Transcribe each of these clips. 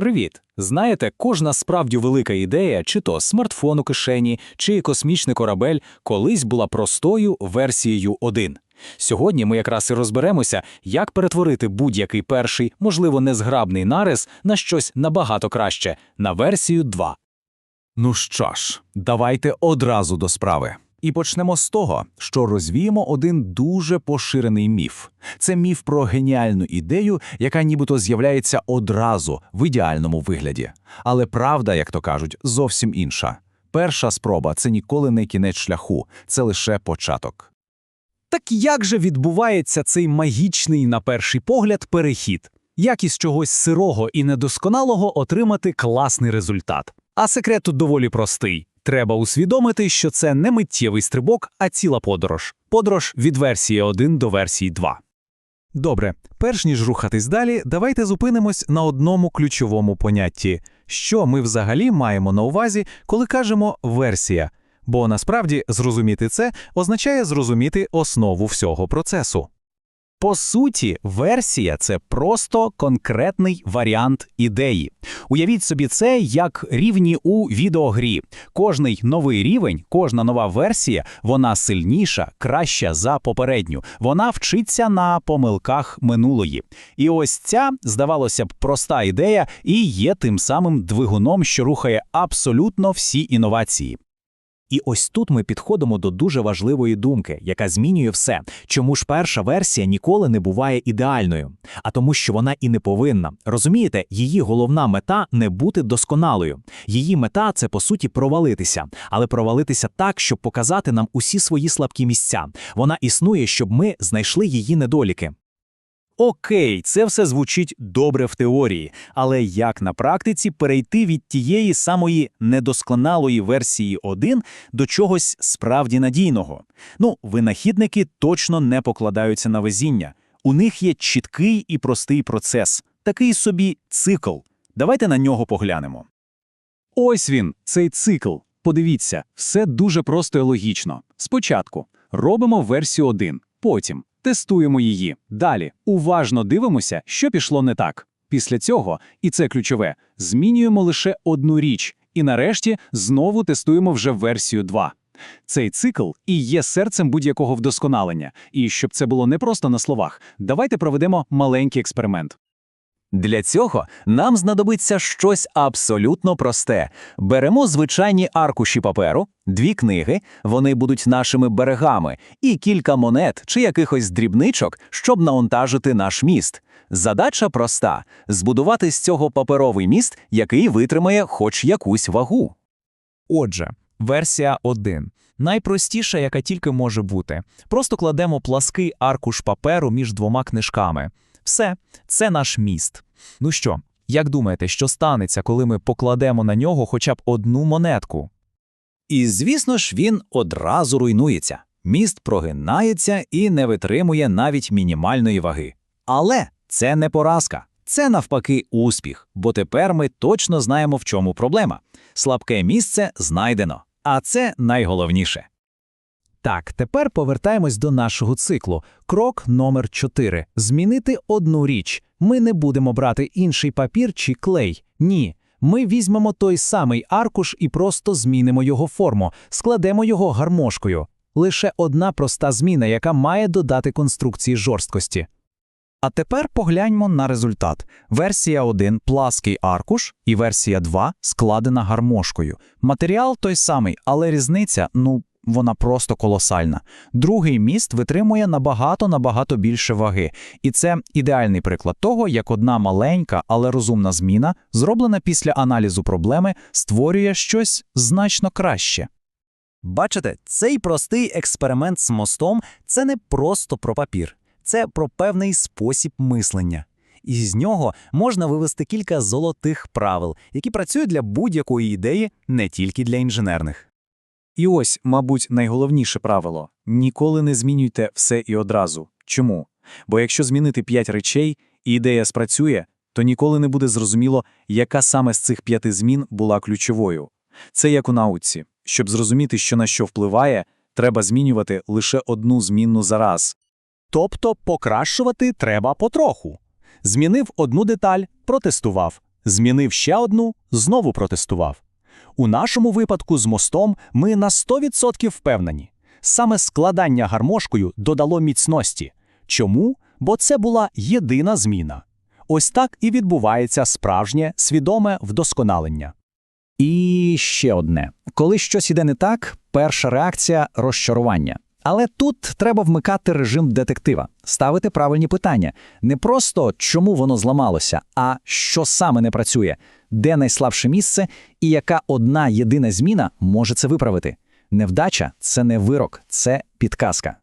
Привіт! Знаєте, кожна справді велика ідея, чи то смартфон у кишені, чи космічний корабель, колись була простою версією 1. Сьогодні ми якраз і розберемося, як перетворити будь-який перший, можливо, незграбний нарис на щось набагато краще, на версію 2. Ну що ж, давайте одразу до справи. І почнемо з того, що розвіємо один дуже поширений міф. Це міф про геніальну ідею, яка нібито з'являється одразу в ідеальному вигляді. Але правда, як то кажуть, зовсім інша. Перша спроба це ніколи не кінець шляху, це лише початок. Так як же відбувається цей магічний, на перший погляд, перехід? Як із чогось сирого і недосконалого отримати класний результат? А секрет тут доволі простий. Треба усвідомити, що це не миттєвий стрибок, а ціла подорож. Подорож від версії 1 до версії 2. Добре, перш ніж рухатись далі, давайте зупинимось на одному ключовому понятті, що ми взагалі маємо на увазі, коли кажемо версія. Бо насправді зрозуміти це означає зрозуміти основу всього процесу. По суті, версія це просто конкретний варіант ідеї. Уявіть собі це як рівні у відеогрі. Кожний новий рівень, кожна нова версія, вона сильніша, краща за попередню. Вона вчиться на помилках минулої. І ось ця, здавалося б, проста ідея і є тим самим двигуном, що рухає абсолютно всі інновації. І ось тут ми підходимо до дуже важливої думки, яка змінює все. Чому ж перша версія ніколи не буває ідеальною? А тому, що вона і не повинна. Розумієте, її головна мета не бути досконалою. Її мета це по суті провалитися, але провалитися так, щоб показати нам усі свої слабкі місця. Вона існує, щоб ми знайшли її недоліки. Окей, це все звучить добре в теорії, але як на практиці перейти від тієї самої недосконалої версії 1 до чогось справді надійного? Ну, винахідники точно не покладаються на везіння. У них є чіткий і простий процес, такий собі цикл. Давайте на нього поглянемо. Ось він, цей цикл. Подивіться, все дуже просто і логічно. Спочатку робимо версію 1, потім Тестуємо її. Далі уважно дивимося, що пішло не так. Після цього, і це ключове, змінюємо лише одну річ, і нарешті знову тестуємо вже версію 2. Цей цикл і є серцем будь-якого вдосконалення. І щоб це було не просто на словах, давайте проведемо маленький експеримент. Для цього нам знадобиться щось абсолютно просте. Беремо звичайні аркуші паперу, дві книги, вони будуть нашими берегами, і кілька монет чи якихось дрібничок, щоб навантажити наш міст. Задача проста збудувати з цього паперовий міст, який витримає хоч якусь вагу. Отже, версія 1. Найпростіша, яка тільки може бути. Просто кладемо плаский аркуш паперу між двома книжками. Все, це наш міст. Ну що, як думаєте, що станеться, коли ми покладемо на нього хоча б одну монетку? І, звісно ж, він одразу руйнується. Міст прогинається і не витримує навіть мінімальної ваги. Але це не поразка, це навпаки успіх, бо тепер ми точно знаємо, в чому проблема. Слабке місце знайдено, а це найголовніше. Так, тепер повертаємось до нашого циклу. Крок номер 4. Змінити одну річ. Ми не будемо брати інший папір чи клей. Ні. Ми візьмемо той самий аркуш і просто змінимо його форму, складемо його гармошкою. Лише одна проста зміна, яка має додати конструкції жорсткості. А тепер погляньмо на результат. Версія 1 плаский аркуш і версія 2 складена гармошкою. Матеріал той самий, але різниця, ну, вона просто колосальна. Другий міст витримує набагато-набагато більше ваги. І це ідеальний приклад того, як одна маленька, але розумна зміна, зроблена після аналізу проблеми, створює щось значно краще. Бачите, цей простий експеримент з мостом це не просто про папір, це про певний спосіб мислення. І з нього можна вивести кілька золотих правил, які працюють для будь-якої ідеї, не тільки для інженерних. І ось, мабуть, найголовніше правило ніколи не змінюйте все і одразу. Чому? Бо якщо змінити п'ять речей і ідея спрацює, то ніколи не буде зрозуміло, яка саме з цих п'яти змін була ключовою. Це як у науці. Щоб зрозуміти, що на що впливає, треба змінювати лише одну змінну за раз. Тобто покращувати треба потроху. Змінив одну деталь, протестував, змінив ще одну, знову протестував. У нашому випадку з мостом ми на 100% впевнені. Саме складання гармошкою додало міцності. Чому? Бо це була єдина зміна. Ось так і відбувається справжнє свідоме вдосконалення. І ще одне: коли щось іде не так, перша реакція розчарування. Але тут треба вмикати режим детектива, ставити правильні питання. Не просто чому воно зламалося, а що саме не працює, де найслабше місце і яка одна єдина зміна може це виправити. Невдача це не вирок, це підказка.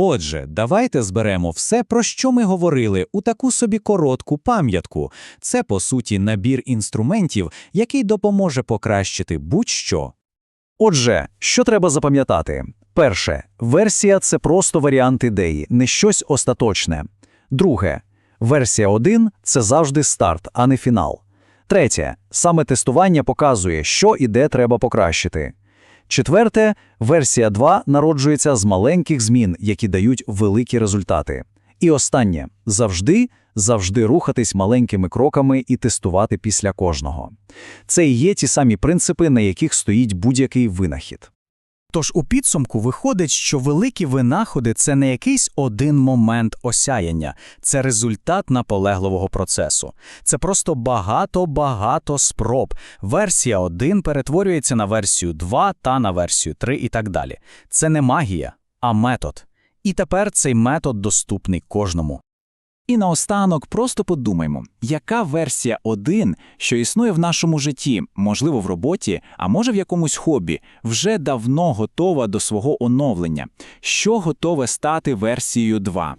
Отже, давайте зберемо все, про що ми говорили, у таку собі коротку пам'ятку. Це, по суті, набір інструментів, який допоможе покращити будь-що. Отже, що треба запам'ятати? Перше, версія це просто варіант ідеї, не щось остаточне. Друге, версія 1 – це завжди старт, а не фінал. Третє, саме тестування показує, що і де треба покращити. Четверте, версія 2 народжується з маленьких змін, які дають великі результати. І останнє завжди, завжди рухатись маленькими кроками і тестувати після кожного. Це і є ті самі принципи, на яких стоїть будь-який винахід. Тож у підсумку виходить, що великі винаходи – це не якийсь один момент осяяння, це результат наполегливого процесу. Це просто багато-багато спроб. Версія 1 перетворюється на версію 2 та на версію 3 і так далі. Це не магія, а метод. І тепер цей метод доступний кожному. І наостанок просто подумаймо, яка версія 1, що існує в нашому житті, можливо, в роботі, а може в якомусь хобі, вже давно готова до свого оновлення, що готове стати версією 2.